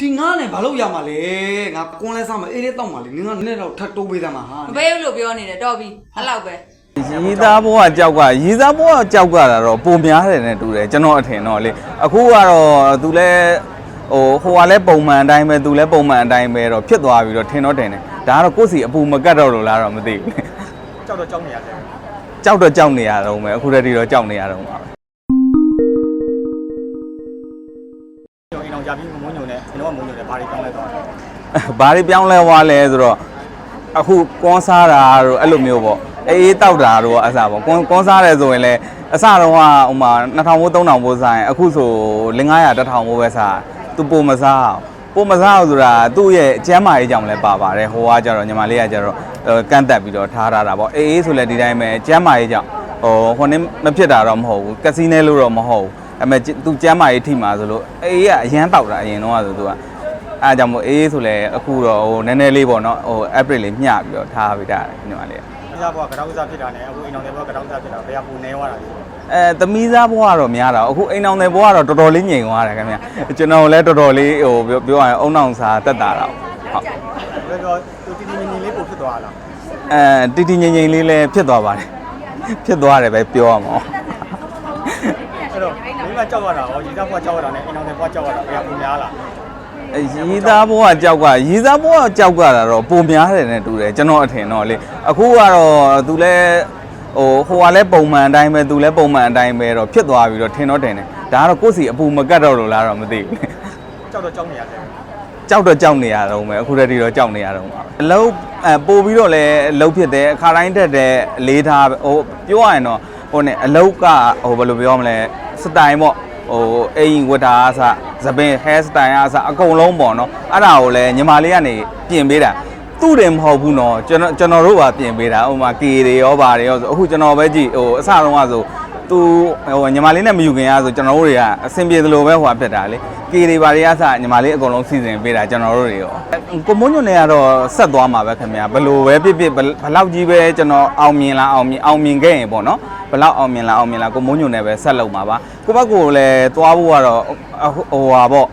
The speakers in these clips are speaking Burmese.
ဒီငါနဲ့ဘာလို့ရမှာလဲငါကွန်းလဲစားမှာအေးလေးတောက်မှာလေနင်ကနည်းတော့ထပ်တိုးပေးသားမှာဟာမပေးဘူးလို့ပြောနေတယ်တော်ပြီအဲ့လောက်ပဲရီသားဘွားကြောက်ကရီသားဘွားကြောက်ကတာတော့ပုံများတယ်နဲ့တူတယ်ကျွန်တော်အထင်တော့လေအခုကတော့သူလဲဟိုဟိုကလည်းပုံမှန်အတိုင်းပဲသူလည်းပုံမှန်အတိုင်းပဲတော့ဖြစ်သွားပြီးတော့ထင်တော့ထင်တယ်ဒါကတော့ကိုယ့်စီအပူမကတ်တော့လို့လားတော့မသိဘူးကြောက်တော့ကြောက်နေရတယ်ကြောက်တော့ကြောက်နေရတော့မယ်အခုတည်းကတော့ကြောက်နေရတော့မှာပဲကျွန်တော်အိမ်အောင်ကြပြီးမုန်းညုံနဲ့ကျွန် တော်ကမုန်းညုံနဲ့ဘာတွေကောင်းလဲတော့ဘာတွေပြောင်းလဲသွားလဲဆိုတော့အခုကွန်စားတာတို့အဲ့လိုမျိုးပေါ့အေးအေးတောက်တာတို့အစားပေါ့ကွန်ကွန်စားတယ်ဆိုရင်လည်းအစတော့ကဟိုမှာ2000ဘိုး3000ဘိုးစားရင်အခုဆို500 1000ဘိုးပဲစားသူပုံမစားအောင်ပုံမစားအောင်ဆိုတာသူ့ရဲ့ကျမ်းမာရေးကြောင့်လည်းပါပါတယ်ဟိုကကြတော့ညီမလေးကကြတော့ကန့်တက်ပြီးတော့ထားထားတာပေါ့အေးအေးဆိုလည်းဒီတိုင်းပဲကျမ်းမာရေးကြောင့်ဟိုဟိုနေ့မဖြစ်တာတော့မဟုတ်ဘူးကက်စီနဲလို့တော့မဟုတ်ဘူး အမေသူကျမ်းမာရေးထိမှာဆိုလို့အေးကအရန်တောက်တာအရင်တော့ဆိုသူကအဲဒါကြောင့်မို့အေးဆိုလဲအခုတော့ဟိုနည်းနည်းလေးပေါ့နော်ဟို April လေးမျှပြီးတော့ထားပေးတာညီမလေး။ဒီကဘောကကြောက်စားဖြစ်တာနဲ့အခုအိမ်အောင်တဲ့ဘောကကြောက်စားဖြစ်တာဘယ်ကပူနေသွားတာလဲအဲသမီးသားဘွားကတော့များတာအခုအိမ်အောင်တဲ့ဘွားကတော့တော်တော်လေးငြိမ်သွားတယ်ခင်ဗျကျွန်တော်လည်းတော်တော်လေးဟိုပြောပြောရရင်အုံနောက်စားတက်တာတော့ဟုတ်။ဘယ်တော့သူတီတီမီမီလေးပို့ဖြစ်သွားလားအဲတီတီငြိမ်ငြိမ်လေးလည်းဖြစ်သွားပါတယ်ဖြစ်သွားတယ်ပဲပြောရမှာ။အဲ့ တော့မိမကြောက်ရတာရောရီသားဘောကြောက်ရတာနဲ့အိမ်အောင်တဲ့ဘောကြောက်ရတာဘယ်ကပူများလားအဲရီသားဘွားကြောက်ကရီသားဘွားကြောက်ကတာတော့ပုံများတယ်နဲ့တူတယ်ကျွန်တော်အထင်တော့လေအခုကတော့သူလည်းဟိုဟိုကလည်းပုံမှန်အတိုင်းပဲသူလည်းပုံမှန်အတိုင်းပဲတော့ဖြစ်သွားပြီးတော့ထင်တော့တင်တယ်ဒါကတော့ကိုယ့်စီအပူမကတ်တော့လို့လားတော့မသိဘူး။ကြောက်တော့ကြောက်နေရတယ်ကြောက်တော့ကြောက်နေရတော့မယ်အခုတည်းကတော့ကြောက်နေရတော့မှာအလုံးအပို့ပြီးတော့လည်းအလုံးဖြစ်တယ်အခါတိုင်းတက်တဲ့လေးထားဟိုပြောရရင်တော့ဟိုနဲ့အလုံးကဟိုဘယ်လိုပြောမလဲ စတိုင်ပေါ့ဟိုအိမ်ဝတ်တာအစသပင် hair style အစအကုန်လုံးပေါ့နော်အဲ့ဒါကိုလည်းညီမလေးကနေပြင်ပေးတာသူ့တယ်မဟုတ်ဘူးနော်ကျွန်တော်ကျွန်တော်တို့ပါပြင်ပေးတာဟိုမှာ K တွေရောပါတယ်ရောဆိုအခုကျွန်တော်ပဲကြည့်ဟိုအစတုန်းကဆို သူဟိုညီမလေးနဲ့မယူခင်ရဆိုကျွန်တော်တို့တွေကအဆင်ပြေသလိုပဲဟိုကဖြစ်တာလေကေတွေဘာတွေအစညီမလေးအကုန်လုံးစီစဉ်ပေးတာကျွန်တော်တို့တွေရောကိုမွန်းညွန့်နေကတော့ဆက်သွားမှာပဲခင်ဗျာဘယ်လိုပဲဖြစ်ဖြစ်ဘယ်ဘယ်လောက်ကြီးပဲကျွန်တော်အောင်မြင်လားအောင်မြင်အောင်မြင်ခဲ့ရင်ပေါ့နော်ဘယ်လောက်အောင်မြင်လားအောင်မြင်လားကိုမွန်းညွန့်နဲ့ပဲဆက်လုပ်မှာပါကိုဘက်ကိုလည်းသွားဖို့ကတော့ဟိုဟာပေါ့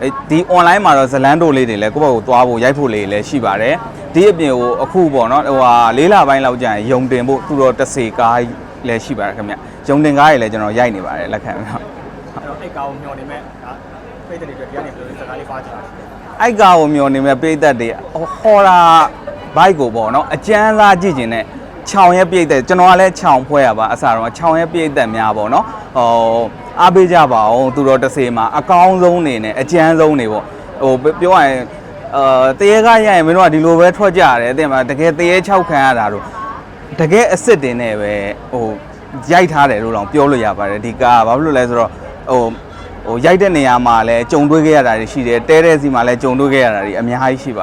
အဲ့ဒီ online မှာတော့ဇလန်တိုလေးတွေလည်းကိုယ့်ဘက်ကိုသွားဖို့ရိုက်ဖို့လေးလည်းရှိပါတယ်ဒီအပြင်ဟိုအခုပေါ့နော်ဟိုဟာလေးလပိုင်းလောက်ကြာရင်ယုံတင်ဖို့သူတော့တစ်စေကား လည်းရှိပါတယ်ခင်ဗျယုံတင်ကားတွေလည်းကျွန်တော်ရိုက်နေပါတယ်လက်ခံပြီးတော့။အဲ့တော့အိတ်ကောင်မျောနေမဲ့ဒါဖိတ်တဲ့တွေဒီကနေပြောစကားလေးပါချင်တာ။အိုက်ကာကိုမျောနေမဲ့ပိတ်သက်တွေဟော်ရာဘိုက်ကိုပေါ့နော်အကျန်းစားကြည့်ကျင်တဲ့ခြောင်ရဲ့ပိတ်သက်ကျွန်တော်ကလည်းခြောင်ဖွဲရပါအစားတော့ခြောင်ရဲ့ပိတ်သက်များပေါ့နော်ဟိုအားပေးကြပါအောင်သူတော်တစ်စေမှာအကောင်းဆုံးနေနဲ့အကျန်းဆုံးနေပေါ့ဟိုပြောရရင်အာတရေကရရင်မင်းတို့ကဒီလိုပဲထွက်ကြရတယ်တဲ့မှာတကယ်တရေ6ခံရတာတို့ တကယ်အစ်စ်တင်နဲ့ပဲဟိုရိုက်ထားတယ်လို့တော့ပြောလို့ရပါတယ်ဒီကားကဘာဖြစ်လို့လဲဆိုတော့ဟိုဟိုရိုက်တဲ့နေရာမှာလည်းကြုံတွေ့ခဲ့ရတာတွေရှိတယ်တဲတဲ့စီမှာလည်းကြုံတွေ့ခဲ့ရတာတွေအများကြီးရှိပါ